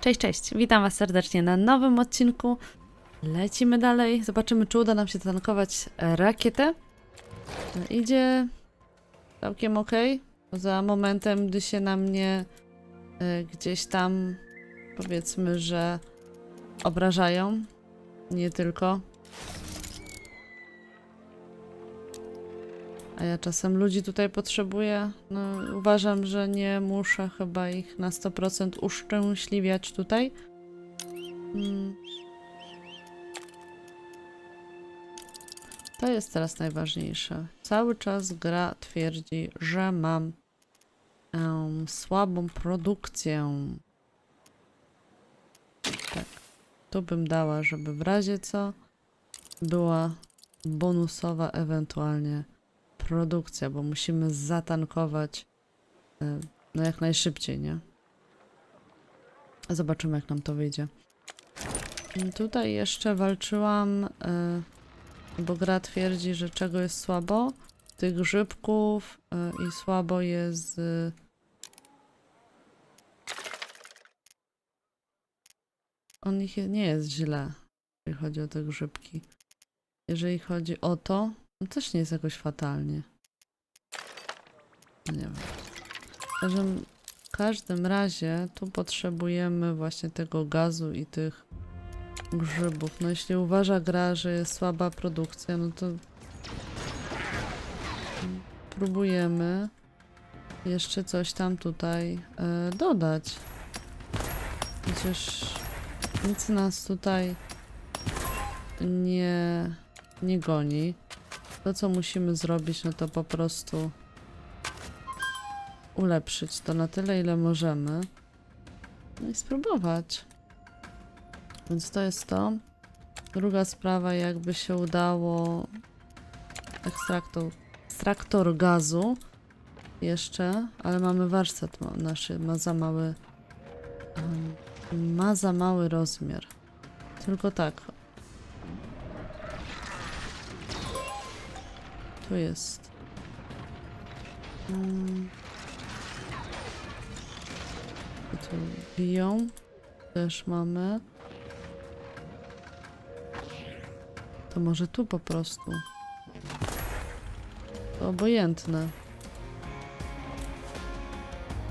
Cześć, cześć. Witam Was serdecznie na nowym odcinku. Lecimy dalej. Zobaczymy, czy uda nam się tankować rakietę. Idzie całkiem ok. Za momentem, gdy się na mnie e, gdzieś tam powiedzmy, że obrażają. Nie tylko. A ja czasem ludzi tutaj potrzebuję. No, uważam, że nie muszę chyba ich na 100% uszczęśliwiać tutaj. Mm. To jest teraz najważniejsze. Cały czas gra twierdzi, że mam em, słabą produkcję. Tak. Tu bym dała, żeby w razie co była bonusowa ewentualnie produkcja, bo musimy zatankować e, no jak najszybciej, nie? Zobaczymy, jak nam to wyjdzie. Tutaj jeszcze walczyłam, e, bo gra twierdzi, że czego jest słabo? Tych grzybków e, i słabo jest. On ich nie jest źle, jeżeli chodzi o te grzybki. Jeżeli chodzi o to, no też nie jest jakoś fatalnie. Nie wiem. W każdym, w każdym razie tu potrzebujemy właśnie tego gazu i tych grzybów. No jeśli uważa gra, że jest słaba produkcja, no to próbujemy jeszcze coś tam tutaj e, dodać. Przecież nic nas tutaj nie, nie goni. To, co musimy zrobić, no to po prostu ulepszyć to na tyle, ile możemy. No i spróbować. Więc to jest to. Druga sprawa, jakby się udało ekstraktor, ekstraktor gazu jeszcze, ale mamy warsztat nasz ma za mały ma za mały rozmiar. Tylko tak, Tu jest. Mm. I tu biją. Też mamy. To może tu po prostu. To obojętne.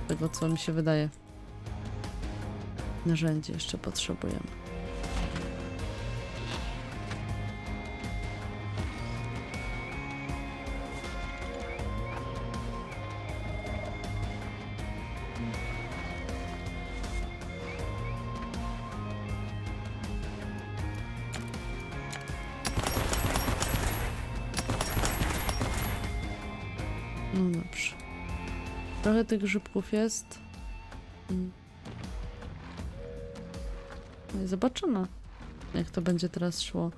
Tego co mi się wydaje. Narzędzie jeszcze potrzebujemy. Trochę tych grzybków jest. Mm. No i zobaczymy, jak to będzie teraz szło.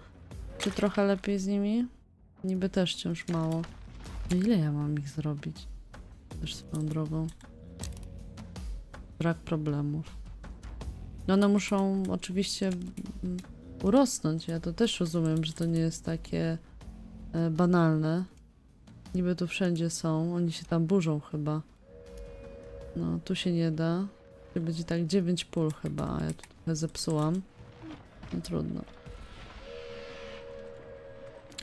Czy trochę lepiej z nimi? Niby też wciąż mało. No ile ja mam ich zrobić? Też swoją drogą. Brak problemów. No one muszą oczywiście mm, urosnąć. Ja to też rozumiem, że to nie jest takie e, banalne. Niby tu wszędzie są. Oni się tam burzą chyba. No, tu się nie da. Tu będzie tak 9 pól chyba, a ja tu trochę zepsułam. No trudno.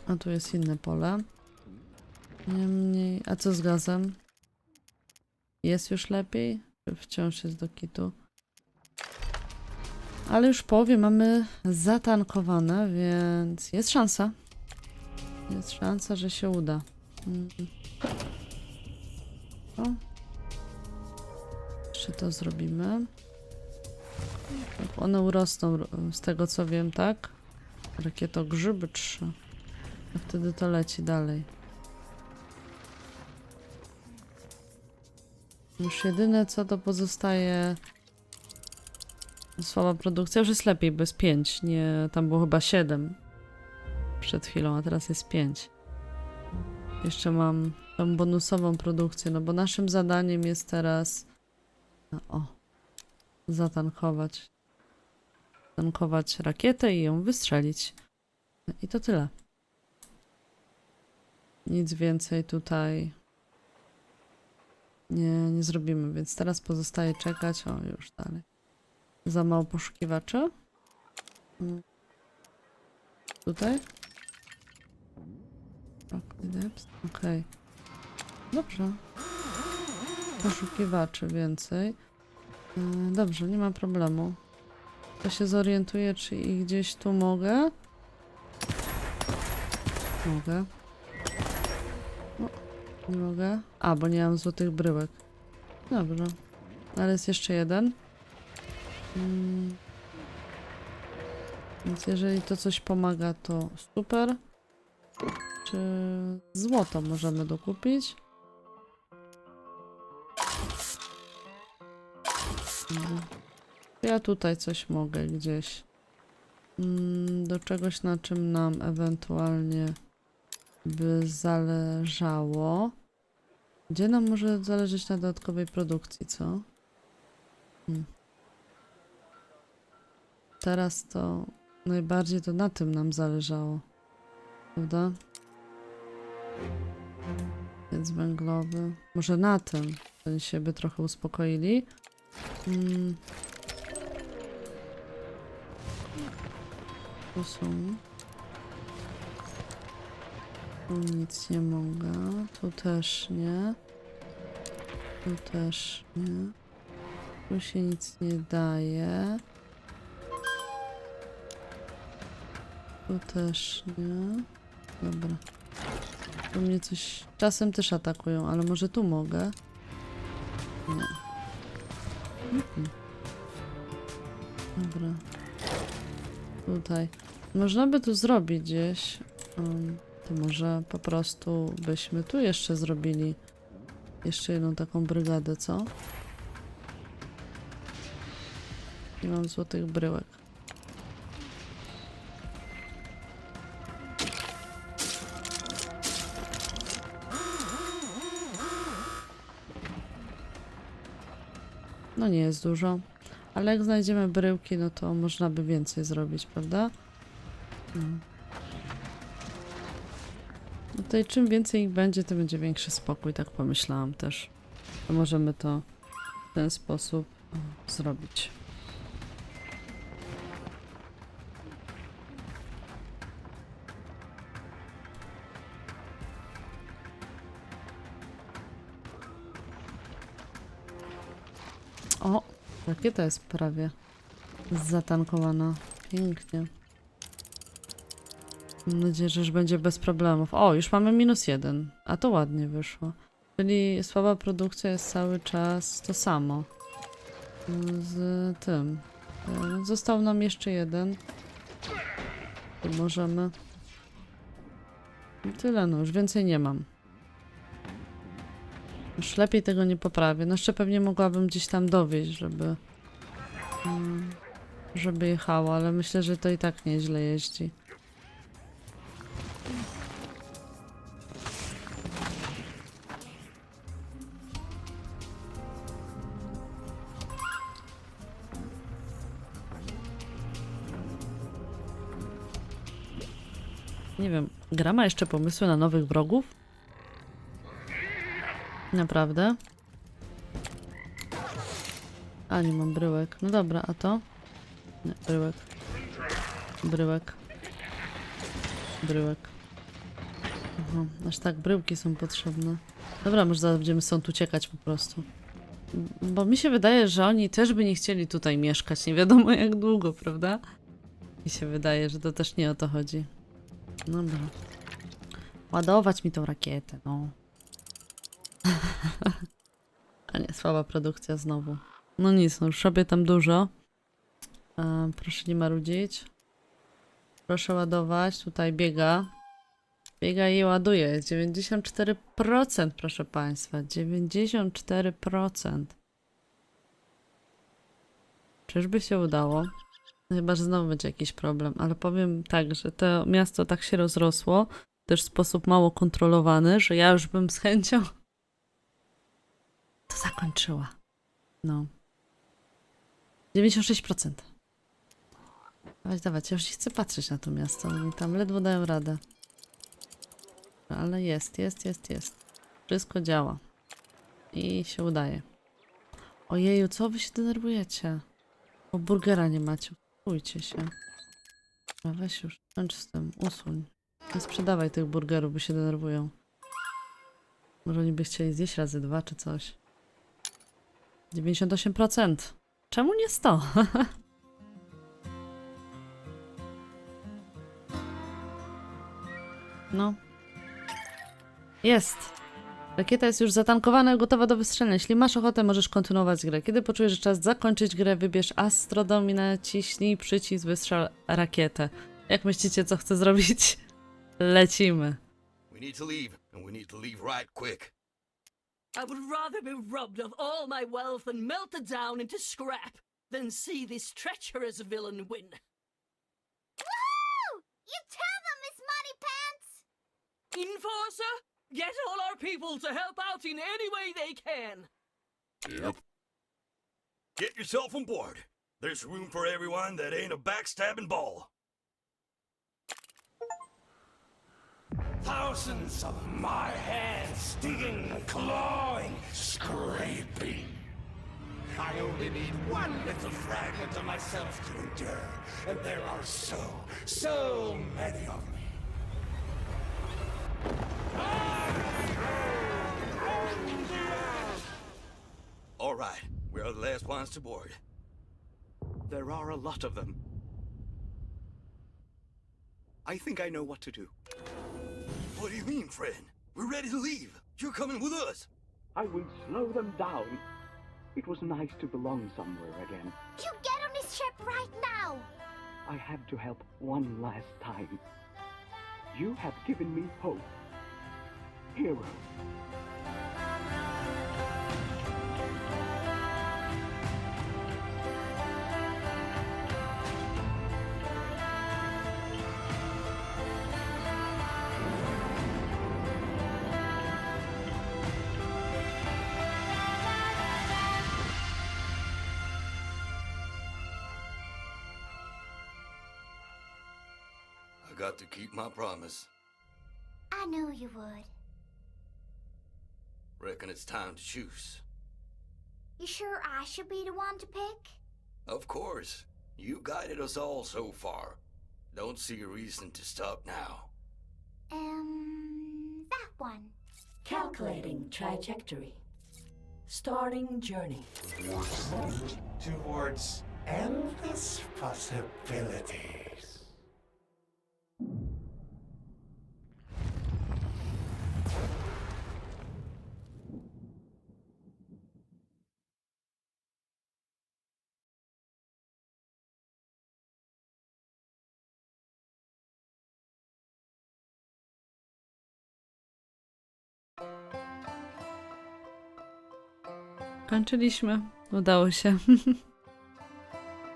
A tu jest inne pole. Niemniej... A co z gazem? Jest już lepiej? Czy wciąż jest do kitu? Ale już połowie mamy zatankowane, więc jest szansa. Jest szansa, że się uda. Mm. O. Jeszcze to zrobimy. One urosną ro- z tego co wiem, tak? Rakieto grzyby trzy. A wtedy to leci dalej. Już jedyne co to pozostaje słaba produkcja. Już jest lepiej, bo jest 5. Nie, tam było chyba 7 przed chwilą, a teraz jest 5. Jeszcze mam tą bonusową produkcję, no bo naszym zadaniem jest teraz o, zatankować. Tankować rakietę i ją wystrzelić. I to tyle. Nic więcej tutaj nie, nie zrobimy, więc teraz pozostaje czekać. O, już dalej. Za mało poszukiwaczy? Mm. Tutaj? Okej. Dobrze. Poszukiwaczy więcej. Yy, Dobrze, nie ma problemu. To się zorientuję, czy ich gdzieś tu mogę. Mogę. No, nie mogę. A, bo nie mam złotych bryłek. Dobrze. Ale jest jeszcze jeden. Mm. Więc jeżeli to coś pomaga, to super. Czy złoto możemy dokupić? Ja tutaj coś mogę gdzieś. Mm, Do czegoś, na czym nam ewentualnie by zależało. Gdzie nam może zależeć na dodatkowej produkcji, co? Hmm. Teraz to najbardziej to na tym nam zależało. Prawda? Więc węglowy. Może na tym. Oni się by trochę uspokoili. Mm. Tu są. Tu nic nie mogę. Tu też nie. Tu też nie. Tu się nic nie daje. Tu też nie. Dobra. Tu mnie coś... Czasem też atakują, ale może tu mogę? Nie. Dobra. Tutaj. Można by tu zrobić gdzieś. Um, to może po prostu byśmy tu jeszcze zrobili jeszcze jedną taką brygadę, co? Nie mam złotych bryłek. No nie jest dużo. Ale jak znajdziemy bryłki, no to można by więcej zrobić, prawda? No. No Tutaj czym więcej ich będzie, tym będzie większy spokój, tak pomyślałam też. To możemy to w ten sposób zrobić. O, rakieta jest prawie zatankowana. Pięknie. Mam nadzieję, że już będzie bez problemów. O, już mamy minus jeden. A to ładnie wyszło. Czyli słaba produkcja jest cały czas to samo. Z tym. E, Został nam jeszcze jeden. Tu możemy. I tyle, no już więcej nie mam. Już lepiej tego nie poprawię. No jeszcze pewnie mogłabym gdzieś tam dowieść, żeby... mm, żeby jechało, ale myślę, że to i tak nieźle jeździ. Nie wiem, gra ma jeszcze pomysły na nowych wrogów? Naprawdę? A, nie mam bryłek. No dobra, a to? Nie, bryłek. Bryłek. Bryłek. Aha, aż tak bryłki są potrzebne. Dobra, może zaraz będziemy stąd uciekać po prostu. Bo mi się wydaje, że oni też by nie chcieli tutaj mieszkać, nie wiadomo jak długo, prawda? Mi się wydaje, że to też nie o to chodzi. Dobra. Ładować mi tą rakietę, no. A nie, słaba produkcja znowu. No nic, no już robię tam dużo. E, proszę nie marudzić. Proszę ładować. Tutaj biega. Biega i ładuje. 94%, proszę Państwa. 94%. Czyżby się udało? No Chyba, że znowu będzie jakiś problem, ale powiem tak, że to miasto tak się rozrosło, też w sposób mało kontrolowany, że ja już bym z chęcią zakończyła. No. 96%. Dawać, dawać. Ja już nie chcę patrzeć na to miasto. Oni tam ledwo dają radę. Ale jest, jest, jest, jest. Wszystko działa. I się udaje. Ojeju, co wy się denerwujecie? O, burgera nie macie. Bójcie się. A weź już, kończ z tym, usuń. Nie sprzedawaj tych burgerów, bo się denerwują. Może oni by chcieli zjeść razy dwa czy coś. 98%. Czemu nie 100? no. Jest. Rakieta jest już zatankowana i gotowa do wystrzelenia. Jeśli masz ochotę, możesz kontynuować grę. Kiedy poczujesz, że czas zakończyć grę, wybierz Astrodom i naciśnij przycisk wystrzel rakietę. Jak myślicie, co chcę zrobić? Lecimy. We need to leave, and we need to leave right quick. I would rather be robbed of all my wealth and melted down into scrap than see this treacherous villain win. Woo! You tell them, Miss Money Pants! Enforcer, get all our people to help out in any way they can. Yep. Get yourself on board. There's room for everyone that ain't a backstabbing ball. Thousands of my hands digging, clawing, scraping. I only need one little fragment of myself to endure, and there are so, so many of me. All right, we are the last ones to board. There are a lot of them. I think I know what to do. What do you mean, friend? We're ready to leave. You're coming with us. I will slow them down. It was nice to belong somewhere again. You get on this ship right now! I have to help one last time. You have given me hope. Hero. I got to keep my promise. I knew you would. Reckon it's time to choose. You sure I should be the one to pick? Of course. You guided us all so far. Don't see a reason to stop now. Um, that one. Calculating trajectory. Starting journey. Towards endless possibilities. Kończyliśmy. Udało się.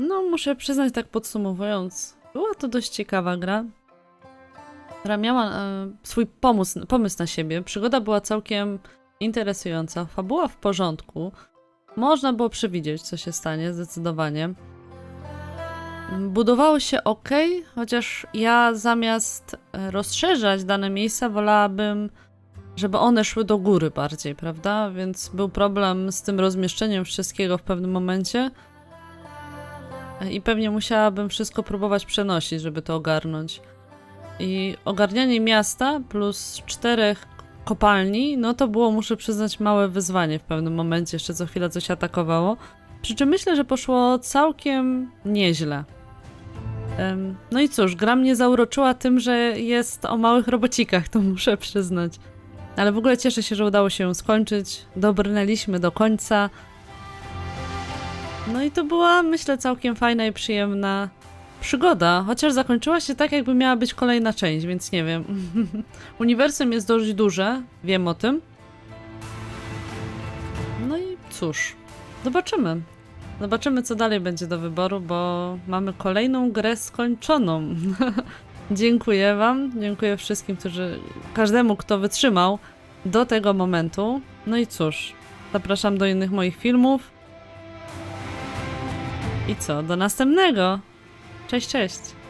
No, muszę przyznać, tak podsumowując, była to dość ciekawa gra, która miała e, swój pomysł, pomysł na siebie. Przygoda była całkiem interesująca, fabuła w porządku. Można było przewidzieć, co się stanie, zdecydowanie. Budowało się ok, chociaż ja zamiast e, rozszerzać dane miejsca, wolałabym żeby one szły do góry bardziej, prawda? Więc był problem z tym rozmieszczeniem wszystkiego w pewnym momencie. I pewnie musiałabym wszystko próbować przenosić, żeby to ogarnąć. I ogarnianie miasta plus czterech kopalni, no to było, muszę przyznać, małe wyzwanie w pewnym momencie. Jeszcze co chwila coś atakowało. Przy czym myślę, że poszło całkiem nieźle. No i cóż, gra mnie zauroczyła tym, że jest o małych robocikach, to muszę przyznać. Ale w ogóle cieszę się, że udało się ją skończyć. Dobrnęliśmy do końca. No i to była, myślę, całkiem fajna i przyjemna przygoda. Chociaż zakończyła się tak, jakby miała być kolejna część, więc nie wiem. Uniwersum jest dość duże, wiem o tym. No i cóż, zobaczymy. Zobaczymy, co dalej będzie do wyboru, bo mamy kolejną grę skończoną. Dziękuję Wam, dziękuję wszystkim, którzy, każdemu, kto wytrzymał do tego momentu. No i cóż, zapraszam do innych moich filmów. I co, do następnego. Cześć, cześć.